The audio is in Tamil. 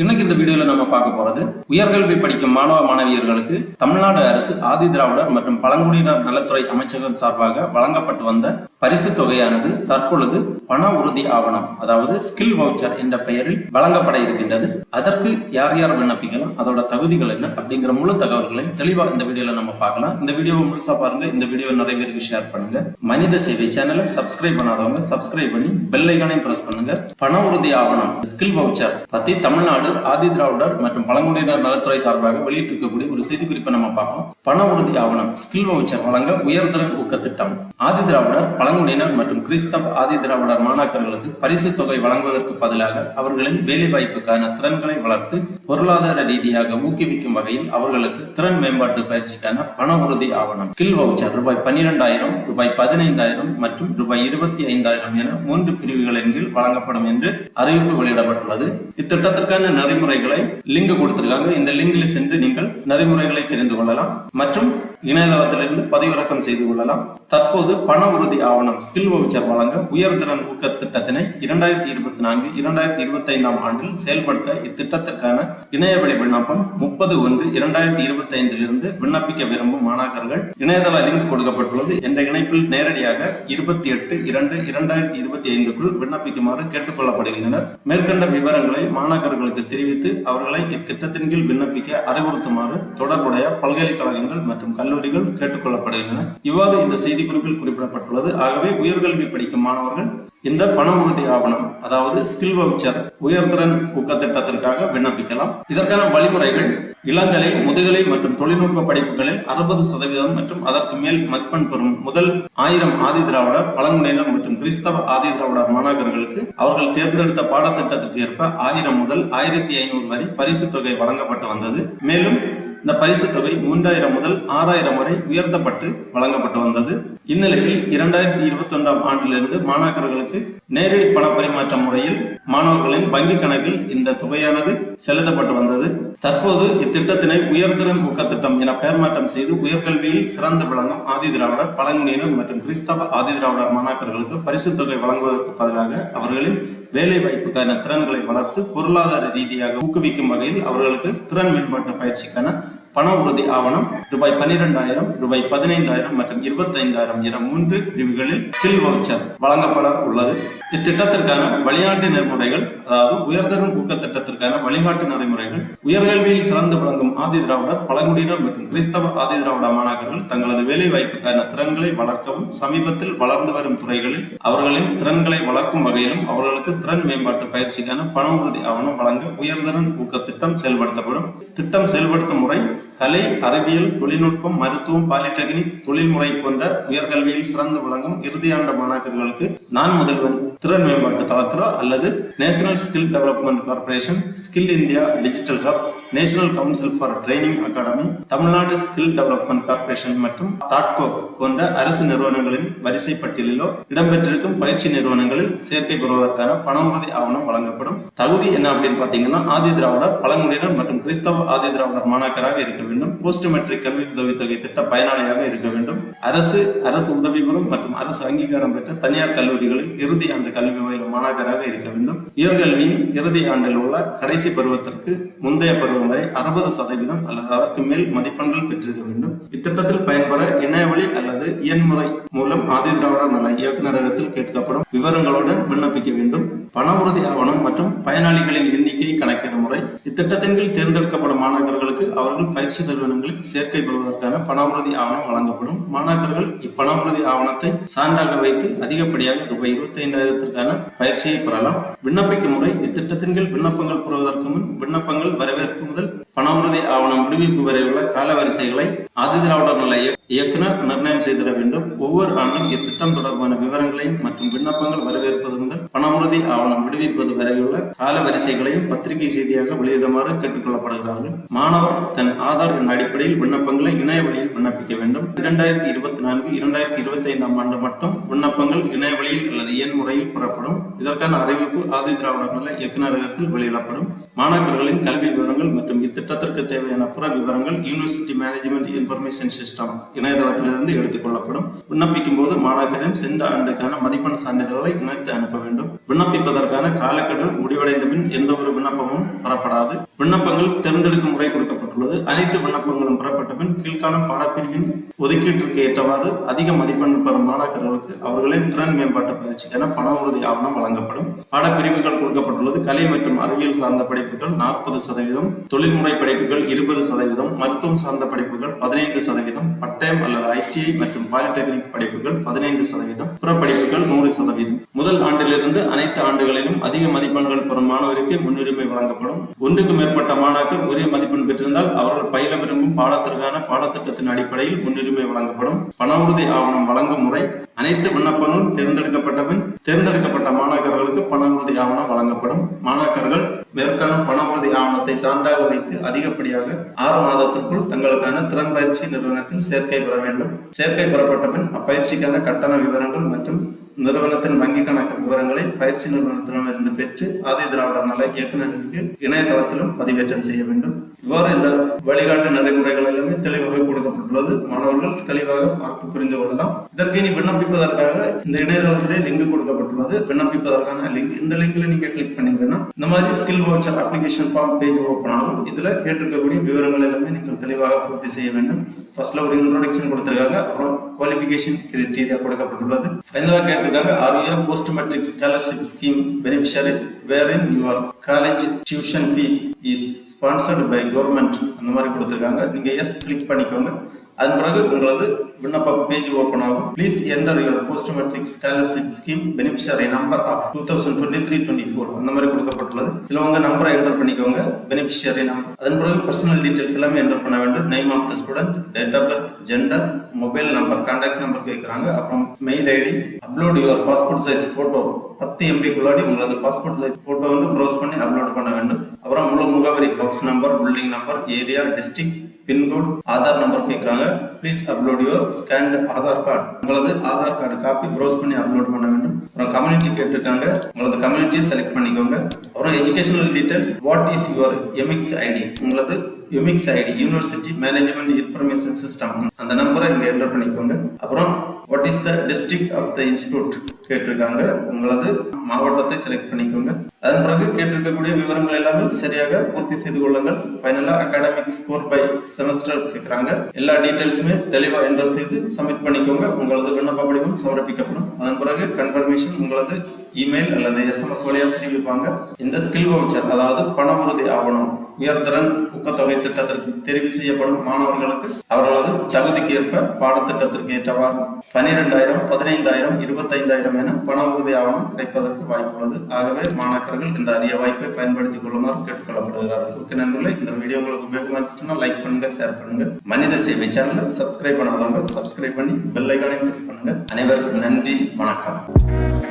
இன்னைக்கு இந்த வீடியோல நம்ம பார்க்க போறது உயர்கல்வி படிக்கும் மாணவ மாணவியர்களுக்கு தமிழ்நாடு அரசு ஆதி திராவிடர் மற்றும் பழங்குடியினர் நலத்துறை அமைச்சகம் சார்பாக வழங்கப்பட்டு வந்த பரிசு தொகையானது தற்பொழுது பண உறுதி ஆவணம் அதாவது ஸ்கில் வவுச்சர் என்ற பெயரில் வழங்கப்பட இருக்கின்றது. அதற்கு யார் யார் விண்ணப்பிக்கலாம் அதோட தகுதிகள் என்ன அப்படிங்கிற முழு தகவல்களையும் தெளிவா இந்த வீடியோல நம்ம பார்க்கலாம். இந்த வீடியோவை முழுசா பாருங்க இந்த வீடியோ நிறைய பேருக்கு ஷேர் பண்ணுங்க. மனித சேவை சேனலை சப்ஸ்கிரைப் பண்ணாதவங்க சப்ஸ்கிரைப் பண்ணி பெல் ஐக்கானையும் பிரஸ் பண்ணுங்க. பண உறுதி ஆவணம் ஸ்கில் வவுச்சர் பத்தி தமிழ்நாடு ஆதி திராவிடர் மற்றும் பழங்குடியினர் நலத்துறை சார்பாக வெளியிட்டிருக்கக்கூடிய ஒரு செய்தி குறிப்பை நம்ம பார்ப்போம். பண உறுதி ஆவணம் ஸ்கில் வவுச்சர் வழங்க உயர்திறன் ஊக்க திட்டம் ஆதி திராவிடர் பழங்குடியினர் மற்றும் கிறிஸ்தவ ஆதி திராவிடர் மாணாக்கர்களுக்கு பரிசு தொகை வழங்குவதற்கு பதிலாக அவர்களின் வேலை வாய்ப்புக்கான திறன்களை வளர்த்து பொருளாதார ரீதியாக ஊக்குவிக்கும் வகையில் அவர்களுக்கு திறன் மேம்பாட்டு பயிற்சிக்கான பண உறுதி ஆவணம். ஸ்கில் வவுச்சர் ரூபாய் பன்னிரெண்டாயிரம் ரூபாய் பதினைந்தாயிரம் மற்றும் ரூபாய் இருபத்தி ஐந்தாயிரம் என மூன்று பிரிவுகளின் கீழ் வழங்கப்படும் என்று அறிவிப்பு வெளியிடப்பட்டுள்ளது. இத்திட்டத்திற்கான நெறிமுறைகளை லிங்க் கொடுத்திருக்காங்க. இந்த லிங்கில் சென்று நீங்கள் நெறிமுறைகளை தெரிந்து கொள்ளலாம் மற்றும் இணையதளத்திலிருந்து பதிவிறக்கம் செய்து கொள்ளலாம். தற்போது பண உறுதி ஆவணம் ஸ்கில் வவுச்சர் வழங்க உயர்திறன் ஊக்க திட்டத்தினை இரண்டாயிரத்தி இருபத்தி நான்கு இரண்டாயிரத்தி இருபத்தி ஐந்தாம் ஆண்டில் செயல்படுத்த இத்திட்டத்திற்கான இணையவழி விண்ணப்பம் முப்பது ஒன்று இரண்டாயிரத்தி இருபத்தி ஐந்திலிருந்து விண்ணப்பிக்க விரும்பும் மாணாக்கர்கள் இணையதள லிங்க் கொடுக்கப்பட்டுள்ளது. என்ற இணைப்பில் நேரடியாக இருபத்தி எட்டு இரண்டு இரண்டாயிரத்தி இருபத்தி ஐந்துக்குள் விண்ணப்பிக்குமாறு கேட்டுக்கொள்ளப்படுகின்றனர். மேற்கண்ட விவரங்களை மாணாக்கர்களுக்கு தெரிவித்து அவர்களை இத்திட்டத்தின் கீழ் விண்ணப்பிக்க அறிவுறுத்துமாறு தொடர்புடைய பல்கலைக்கழகங்கள் மற்றும் கல்லூரிகள் கேட்டுக்கொள்ளப்படுகின்றன. இவ்வாறு இந்த செய்தி செய்தி குறிப்பில் குறிப்பிடப்பட்டுள்ளது. ஆகவே உயர்கல்வி படிக்கும் மாணவர்கள் இந்த பண உறுதி ஆவணம் அதாவது ஸ்கில் வவுச்சர் உயர்திறன் ஊக்க திட்டத்திற்காக விண்ணப்பிக்கலாம். இதற்கான வழிமுறைகள் இளங்கலை முதுகலை மற்றும் தொழில்நுட்ப படிப்புகளில் அறுபது சதவீதம் மற்றும் அதற்கு மேல் மதிப்பெண் பெறும் முதல் ஆயிரம் ஆதி திராவிடர் பழங்குடியினர் மற்றும் கிறிஸ்தவ ஆதி திராவிடர் மாணாக்கர்களுக்கு அவர்கள் தேர்ந்தெடுத்த பாடத்திட்டத்திற்கு ஏற்ப ஆயிரம் முதல் ஆயிரத்தி ஐநூறு வரை பரிசு தொகை வழங்கப்பட்டு வந்தது. மேலும் இந்த பரிசு தொகை மூன்றாயிரம் முதல் ஆறாயிரம் வரை உயர்த்தப்பட்டு வழங்கப்பட்டு வந்தது. இந்நிலையில் இரண்டாயிரத்தி இருபத்தி ஒன்றாம் ஆண்டிலிருந்து மாணாக்கர்களுக்கு நேரடி பண பரிமாற்றம் மாணவர்களின் வங்கி கணக்கில் இந்த தொகையானது செலுத்தப்பட்டு வந்தது. தற்போது இத்திட்டத்தினை உயர்திறன் ஊக்க திட்டம் என பெயர் மாற்றம் செய்து உயர்கல்வியில் சிறந்து விளங்கும் ஆதி திராவிடர் பழங்குடியினர் மற்றும் கிறிஸ்தவ ஆதி திராவிடர் மாணாக்கர்களுக்கு பரிசு தொகை வழங்குவதற்கு பதிலாக அவர்களின் வேலை வாய்ப்புக்கான திறன்களை வளர்த்து பொருளாதார ரீதியாக ஊக்குவிக்கும் வகையில் அவர்களுக்கு திறன் மேம்பாட்டு பயிற்சிக்கான பண உறுதி ஆவணம் ரூபாய் பன்னிரெண்டாயிரம் ரூபாய் பதினைந்தாயிரம் மற்றும் இருபத்தைந்தாயிரம் என மூன்று பிரிவுகளில் ஸ்கில் வவுச்சர் வழங்கப்பட உள்ளது. இத்திட்டத்திற்கான வழிகாட்டு நெறிமுறைகள் அதாவது உயர்தரும் ஊக்க திட்டத்திற்கான வழிகாட்டு நெறிமுறைகள் உயர்கல்வியில் சிறந்து விளங்கும் ஆதி திராவிடர் பழங்குடியினர் மற்றும் கிறிஸ்தவ ஆதி திராவிட மாணாக்கர்கள் தங்களது வேலை வாய்ப்புக்கான திறன்களை வளர்க்கவும் சமீபத்தில் வளர்ந்து வரும் துறைகளில் அவர்களின் திறன்களை வளர்க்கும் வகையிலும் அவர்களுக்கு திறன் மேம்பாட்டு பயிற்சிக்கான பண உறுதி ஆவணம் வழங்க உயர்தரன் ஊக்க திட்டம் செயல்படுத்தப்படும். திட்டம் செயல்படுத்தும் முறை கலை அறிவியல் தொழில்நுட்பம் மருத்துவம் பாலிடெக்னிக் தொழில்முறை போன்ற உயர்கல்வியில் சிறந்து விளங்கும் இறுதியாண்ட மாணாக்கர்களுக்கு நான் முதல்வன் திறன் மேம்பாட்டு தளத்திலோ அல்லது National Skill Development Corporation Skill India Digital Hub National Council for Training Academy Tamil Nadu Skill Development Corporation மற்றும் தாட்கோ போன்ற அரசு நிறுவனங்களின் வரிசை பட்டியலிலோ இடம்பெற்றிருக்கும் பயிற்சி நிறுவனங்களில் சேர்க்கை பெறுவதற்கான பண உறுதி ஆவணம் வழங்கப்படும். தகுதி என்ன அப்படின்னு பாத்தீங்கன்னா ஆதி திராவிடர் பழங்குடியினர் மற்றும் கிறிஸ்தவ ஆதி திராவிடர் மாணாக்கராக இருக்க வேண்டும். போஸ்ட் மெட்ரிக் கல்வி உதவித்தொகை திட்ட பயனாளியாக இருக்க வேண்டும். அரசு அரசு உதவி பெறும் மற்றும் அரசு அங்கீகாரம் பெற்ற தனியார் கல்லூரிகளில் இறுதி ஆண்டு கல்வி பயிலும் மாணாக்கராக இருக்க வேண்டும். உயர்கல்வியின் இறுதி ஆண்டில் உள்ள கடைசி பருவத்திற்கு முந்தைய பருவம் வரை அறுபது சதவீதம் அல்லது அதற்கு மேல் மதிப்பெண்கள் பெற்றிருக்க வேண்டும். இத்திட்டத்தில் பயன்பெற இணையவழி அல்லது எண்முறை மூலம் ஆதிதிராவிடர் நல இயக்குநரகத்தில் கேட்கப்படும் விவரங்களுடன் விண்ணப்பிக்க வேண்டும். பண உறுதி ஆவணம் மற்றும் பயனாளிகளின் எண்ணிக்கை கணக்கிடும் முறை இத்திட்டத்தின் கீழ் தேர்ந்தெடுக்கப்படும் மாணாக்கர்களுக்கு அவர்கள் பயிற்சி நிறுவனங்களில் சேர்க்கை பெறுவதற்கான பண உறுதி ஆவணம் வழங்கப்படும். மாணாக்கர்கள் இப்பண உறுதி ஆவணத்தை சான்றாக வைத்து அதிகப்படியாக ரூபாய் இருபத்தி ஐந்தாயிரத்திற்கான பயிற்சியை பெறலாம். விண்ணப்பிக்கும் முறை இத்திட்டத்தின் கீழ் விண்ணப்பங்கள் பெறுவதற்கு முன் விண்ணப்பங்கள் வரவேற்பு முதல் பண ஆவணம் விடுவிப்பு வரை உள்ள காலவரிசைகளை ஆதி திராவிடர் நல இயக்குனர் நிர்ணயம் செய்திட வேண்டும். ஒவ்வொரு ஆண்டும் இத்திட்டம் தொடர்பான விவரங்களையும் மற்றும் விண்ணப்பங்கள் வரவேற்பது முதல் பண ஆவணம் விடுவிப்பது வரையுள்ள காலவரிசைகளையும் பத்திரிகை செய்தியாக வெளியிடுமாறு கேட்டுக்கொள்ளப்படுகிறார்கள். மாணவர் தன் ஆதார் எண் அடிப்படையில் விண்ணப்பங்களை இணைய வழியில் விண்ணப்பிக்க வேண்டும். இரண்டாயிரத்தி இருபத்தி நான்கு இரண்டாயிரத்தி இருபத்தி ஐந்தாம் ஆண்டு மட்டும் விண்ணப்பங்கள் இணைய வழியில் அல்லது எண் முறையில் பெறப்படும். இதற்கான அறிவிப்பு ஆதி திராவிடர் நல இயக்குநரகத்தில் வெளியிடப்படும். மாணாக்கர்களின் கல்வி விவரங்கள் மற்றும் இத்திட்ட திட்டத்திற்கு தேவையான புற விவரங்கள் யூனிவர்சிட்டி மேனேஜ்மெண்ட் இன்ஃபர்மேஷன் சிஸ்டம் இணையதளத்திலிருந்து எடுத்துக்கொள்ளப்படும். விண்ணப்பிக்கும் போது மாணாக்கரின் சென்ற ஆண்டுக்கான மதிப்பெண் சான்றிதழ்களை இணைத்து அனுப்ப வேண்டும். விண்ணப்பிப்பதற்கான காலக்கெடு முடிவடைந்த பின் எந்த ஒரு விண்ணப்பமும் பெறப்படாது. விண்ணப்பங்கள் தேர்ந்தெடுக்கும் முறை கொடுக்கப்பட்டுள்ளது. அனைத்து விண்ணப்பங்களும் பெறப்பட்ட பின் கீழ்காணும் பாடப்பிரிவின் ஒதுக்கீட்டிற்கு ஏற்றவாறு அதிக மதிப்பெண் பெறும் மாணாக்கர்களுக்கு அவர்களின் திறன் மேம்பாட்டு பயிற்சிக்கான பண உறுதி ஆவணம் வழங்கப்படும். பாடப்பிரிவுகள் கொடுக்கப்பட்டுள்ளது. கலை மற்றும் அறிவியல் சார்ந்த படிப்புகள் நாற்பது சதவீதம். தொழில்முறை படிப்புகள் இருபது சதவீதம் மருத்துவம் சார்ந்த படிப்புகள் பதினைந்து சதவீதம் பட்டயம் அல்லது ஐடிஐ மற்றும் பாலிடெக்னிக் படிப்புகள் பதினைந்து சதவீதம் பிற நூறு சதவீதம். முதல் ஆண்டிலிருந்து அனைத்து ஆண்டுகளிலும் அதிக மதிப்பெண்கள் பெறும் மாணவருக்கு முன்னுரிமை வழங்கப்படும். ஒன்றுக்கு மேற்பட்ட மாணாக்கர் ஒரே மதிப்பெண் பெற்றிருந்தால் அவர்கள் பயில விரும்பும் பாடத்திற்கான பாடத்திட்டத்தின் அடிப்படையில் முன்னுரிமை வழங்கப்படும். பண உறுதி ஆவணம் வழங்கும் முறை அனைத்து விண்ணப்பங்களும் தேர்ந்தெடுக்கப்பட்டவை தேர்ந்தெடுக்கப்பட்ட மாணாக்கர்களுக்கு பண உறுதி ஆவணம் வழங்கப்படும். மாணாக்கர்கள் மேற்கான பண உறுதி ஆவணத்தை சான்றாக வைத்து அதிகப்படியாக ஆறு மாதத்திற்குள் தங்களுக்கான திறன் பயிற்சி நிறுவனத்தில் சேர்க்கை பெற வேண்டும். சேர்க்கை பெறப்பட்ட பின் அப்பயிற்சிக்கான கட்டண விவரங்கள் மற்றும் நிறுவனத்தின் வங்கி கணக்கு விவரங்களை பயிற்சி நிறுவனத்திடமிருந்து பெற்று ஆதி திராவிடர் நல இயக்குநருக்கு இணையதளத்திலும் பதிவேற்றம் செய்ய வேண்டும். இவ்வாறு இந்த வழிகாட்டு நடைமுறைகள் எல்லாமே தெளிவாக கொடுக்கப்பட்டுள்ளது. மாணவர்கள் தெளிவாக பார்த்து புரிந்து கொள்ளலாம். இதற்கு இனி விண்ணப்பிப்பதற்காக இந்த இணையதளத்திலே லிங்க் கொடுக்கப்பட்டுள்ளது. விண்ணப்பிப்பதற்கான லிங்க் இந்த லிங்க்ல நீங்க கிளிக் பண்ணீங்கன்னா இந்த மாதிரி skill voucher application form page open ஆகும். இதுல கேட்டிருக்கக்கூடிய விவரங்கள் எல்லாமே நீங்கள் தெளிவாக பூர்த்தி செய்ய வேண்டும். ஃபர்ஸ்ட்ல ஒரு இன்ட்ரோடக்ஷன் கொடுத்திருக்காங்க. அப்புறம் குவாலிஃபிகேஷன் கிரிட்டீரியா கொடுக்கப்பட்டுள்ளது. ஃபைனலாக கேட்டிருக்காங்க are you post matric scholarship scheme beneficiary wherein your college tuition fees is sponsored by government அந்த மாதிரி கொடுத்துருக்காங்க. நீங்க எஸ் கிளிக் பண்ணிக்கோங்க. அதன் பிறகு உங்களது விண்ணப்ப பேஜ் ஓப்பன் ஆகும். Please enter your post matric scholarship scheme beneficiary number of two thousand twenty three twenty four அந்த மாதிரி கொடுக்கப்பட்டுள்ளது. இதில் உங்க நம்பரை என்டர் பண்ணிக்கோங்க. பெனிஃபிஷியரி நம்பர் அதன் பிறகு பர்சனல் டீடைல்ஸ் எல்லாமே என்டர் பண்ண வேண்டும். Name of the student date of birth gender mobile number contact number கேட்குறாங்க அப்புறம் mail ID upload your passport size photo பத்து எம்பிக்குள்ளாடி உங்களது பாஸ்போர்ட் சைஸ் போட்டோ வந்து ப்ரௌஸ் பண்ணி அப்லோட் பண்ண வேண்டும். அப்புறம் box number building number area district pincode Aadhaar number கேட்குறாங்க please upload your scanned Aadhaar card உங்களது ஆதார் கார்டு காப்பி ப்ரௌஸ் பண்ணி அப்லோட் பண்ண வேண்டும். அப்புறம் கம்யூனிட்டி கேட்டிருக்காங்க. உங்களது கம்யூனிட்டியை செலக்ட் பண்ணிக்கோங்க. அப்புறம் educational details what is your UMIS ID உங்களது UMIS ID University Management Information System அந்த நம்பரை இங்கே என்டர் பண்ணிக்கோங்க. அப்புறம் what is the district of the institute கேட்டிருக்காங்க. உங்களது மாவட்டத்தை செலக்ட் பண்ணிக்கோங்க. அதன் பிறகு கேட்டிருக்கக்கூடிய விவரங்கள் எல்லாமே சரியாக பூர்த்தி செய்து கொள்ளுங்கள். ஃபைனலா அகாடமிக் ஸ்கோர் பை செமஸ்டர் கேட்குறாங்க. எல்லா டீட்டெயில்ஸுமே தெளிவாக என்டர் செய்து சப்மிட் பண்ணிக்கோங்க. உங்களது விண்ணப்ப படிவம் சமர்ப்பிக்கப்படும். அதன் பிறகு கன்ஃபர்மேஷன் உங்களது இமெயில் அல்லது எஸ்எம்எஸ் வழியாக தெரிவிப்பாங்க. இந்த ஸ்கில் வவுச்சர் அதாவது பண உறுதி ஆவணம் உயர்திறன் ஊக்கத்தொகை திட்டத்திற்கு தெரிவு செய்யப்படும் மாணவர்களுக்கு அவர்களது தகுதிக்கு ஏற்ப பாடத்திட்டத்திற்கு ஏற்றவாறு பனிரெண்டாயிரம் பதினைந்தாயிரம் இருபத்தைந்தாயிரம் என பண உறுதி ஆவணம் கிடைப்பதற்கு வாய்ப்புள்ளது. ஆகவே மாணாக்கர்கள் இந்த அரிய வாய்ப்பை பயன்படுத்திக் கொள்ளுமாறு கேட்டுக்கொள்ளப்படுகிறார்கள். ஓகே நண்பர்களே இந்த வீடியோ உங்களுக்கு உபயோகமா இருந்துச்சுன்னா லைக் பண்ணுங்க ஷேர் பண்ணுங்க. மனித சேவை சேனல் சப்ஸ்கிரைப் பண்ணாதவங்க சப்ஸ்கிரைப் பண்ணி பெல் ஐக்கானை பிரஸ் பண்ணுங்க. அனைவருக்கும் நன்றி வணக்கம்.